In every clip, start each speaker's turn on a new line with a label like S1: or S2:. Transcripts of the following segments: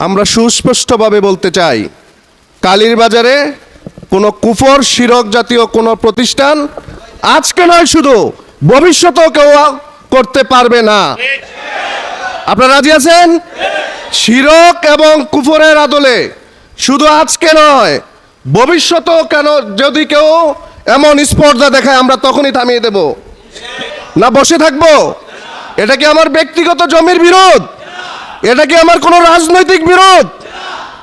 S1: আমরা সুস্পষ্টভাবে বলতে চাই, কালীর বাজারে কোনো কুফর, শিরক জাতীয় কোনো প্রতিষ্ঠান আজকে নয় শুধু, ভবিষ্যতেও কেউ করতে পারবে না। আপনারা রাজি আছেন? শিরক এবং কুফরের আদলে শুধু আজকে নয়, ভবিষ্যতেও কেন যদি কেউ এমন স্পর্ধা দেখায়, আমরা তখনই থামিয়ে দেব। না, বসে থাকব? এটা কি আমার ব্যক্তিগত জমির বিরোধ? এটা কি আমার কোনো রাজনৈতিক বিরোধ?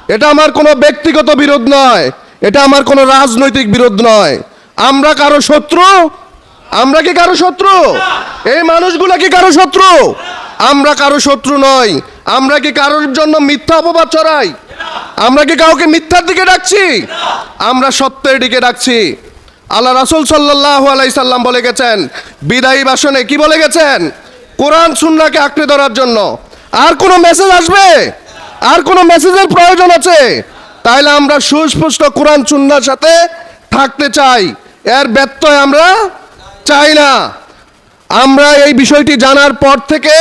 S1: এটা আমার কোনো ব্যক্তিগত বিরোধ নয়। এটা আমার কোনো রাজনৈতিক বিরোধ নয়। আমরা কারও শত্রু? আমরা কি কারও শত্রু? এই মানুষগুলা কি কারও শত্রু? আমরা কারও শত্রু নই। আমরা কি কারোর জন্য মিথ্যা অপবাদ ছড়াই? আমরা কি কাউকে মিথ্যার দিকে ডাকছি? আমরা সত্যের দিকে ডাকছি। আল্লাহ রাসুল সাল্লাল্লাহু আলাইহি সাল্লাম বলে গেছেন, বিদায়ী ভাষণে কি বলে গেছেন? কোরআন সুন্নাকে আঁকড়ে ধরার জন্য। আর কোনো মেসেজ আসবে? আর কোনো মেসেজের প্রয়োজন আছে? তাইলে আমরা সুস্পষ্ট কোরআন চুন্নার সাথে থাকতে চাই। এর ব্যত্যয় আমরা চাই না। আমরা এই বিষয়টি জানার পর থেকে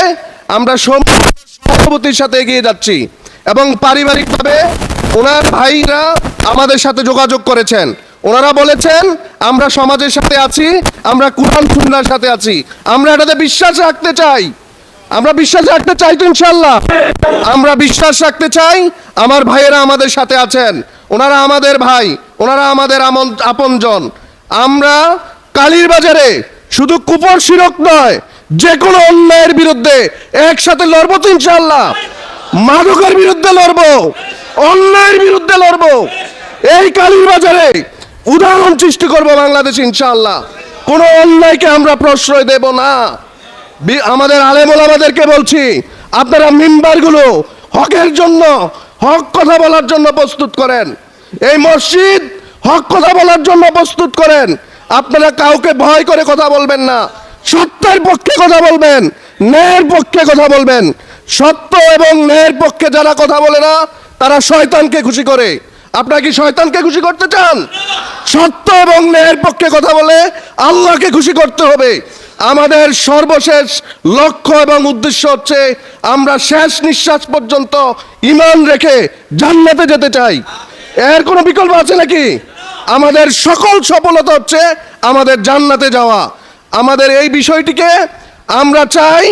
S1: আমরা সহানুভূতির সাথে এগিয়ে যাচ্ছি এবং পারিবারিকভাবে ওনার ভাইরা আমাদের সাথে যোগাযোগ করেছেন। ওনারা বলেছেন, আমরা সমাজের সাথে আছি, আমরা কোরআন সুন্নার সাথে আছি। আমরা এটাতে বিশ্বাস রাখতে চাই। আমরা বিশ্বাস রাখতে চাই তো ইনশাল্লাহ আমরা বিশ্বাস রাখতে চাই, আমার ভাইয়েরা আমাদের সাথে আছেন। ওনারা আমাদের ভাই, ওনারা আমাদের আমন আপনজন। আমরা কালীর বাজারে শুধু কুপর শিরক নয় যে কোনো অন্যায়ের বিরুদ্ধে একসাথে লড়বো তো ইনশাল্লাহ মাদকের বিরুদ্ধে লড়বো, অন্যায়ের বিরুদ্ধে লড়বো। এই কালীর বাজারে উদাহরণ সৃষ্টি করব বাংলাদেশ ইনশাল্লাহ কোনো অন্যায়কে আমরা প্রশ্রয় দেব না। আমাদের আলেমুল আমাদেরকে বলছি, আপনারা মিম্বারগুলো হকের জন্য, হক কথা বলার জন্য প্রস্তুত করেন। এই মসজিদ হক কথা বলার জন্য প্রস্তুত করেন। আপনারা কাউকে ভয় করে কথা বলবেন না, সত্যের পক্ষে কথা বলবেন, ন্যায়ের পক্ষে কথা বলবেন। সত্য এবং ন্যায়ের পক্ষে যারা কথা বলে না, তারা শয়তানকে খুশি করে। আপনারা কি শয়তানকে খুশি করতে চান? সত্য এবং ন্যায়ের পক্ষে কথা বলে আল্লাহকে খুশি করতে হবে। আমাদের সর্বশেষ লক্ষ্য এবং উদ্দেশ্য হচ্ছে আমরা শেষ নিঃশ্বাস পর্যন্ত ইমান রেখে জান্নাতে যেতে চাই। এর কোনো বিকল্প আছে নাকি? আমাদের সকল সফলতা হচ্ছে আমাদের জান্নাতে যাওয়া। আমাদের এই বিষয়টিকে আমরা চাই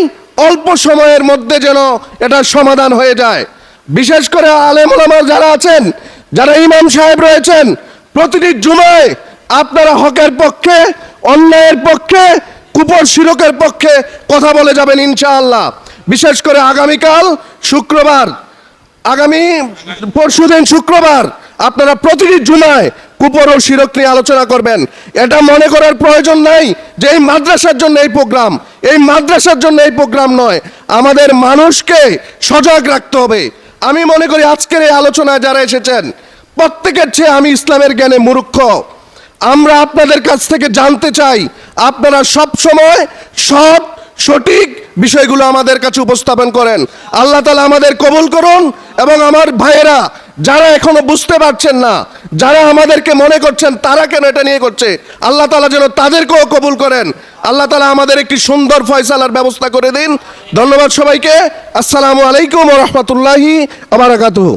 S1: অল্প সময়ের মধ্যে যেন এটা সমাধান হয়ে যায়। বিশেষ করে আলেম ওলামা যারা আছেন, যারা ইমাম সাহেব রয়েছেন, প্রতিটি জুমায় আপনারা হকের পক্ষে, অন্যায়ের পক্ষে কুপর শিরকের পক্ষে কথা বলে যাবেন ইনশাআল্লাহ। বিশেষ করে আগামীকাল শুক্রবার। আগামী পরশুদিন শুক্রবার আপনারা প্রতিটি জুমায় কুপর ও শিরক নিয়ে আলোচনা করবেন। এটা মনে করার প্রয়োজন নাই যে এই মাদ্রাসার জন্য এই প্রোগ্রাম। এই মাদ্রাসার জন্য এই প্রোগ্রাম নয়। আমাদের মানুষকে সজাগ রাখতে হবে। আমি মনে করি আজকের এই আলোচনায় যারা এসেছেন, প্রত্যেকের চেয়ে আমি ইসলামের জ্ঞানে মূর্খ। আমরা আপনাদের কাছ থেকে জানতে চাই, আপনারা সব সময় সৎ, সঠিক বিষয়গুলো আমাদের কাছে উপস্থাপন করেন। আল্লাহ তালা আমাদের কবুল করুন এবং আমার ভাইয়েরা, যারা এখনও বুঝতে পারছেন না, যারা আমাদেরকে মনে করছেন তারা কেন এটা নিয়ে করছে, আল্লাহ তালা যেন তাদেরকেও কবুল করেন। আল্লাহ তালা আমাদের একটি সুন্দর ফয়সালার ব্যবস্থা করে দিন। ধন্যবাদ সবাইকে। আসসালামু আলাইকুম রহমতুল্লাহি আবরাকাতুহ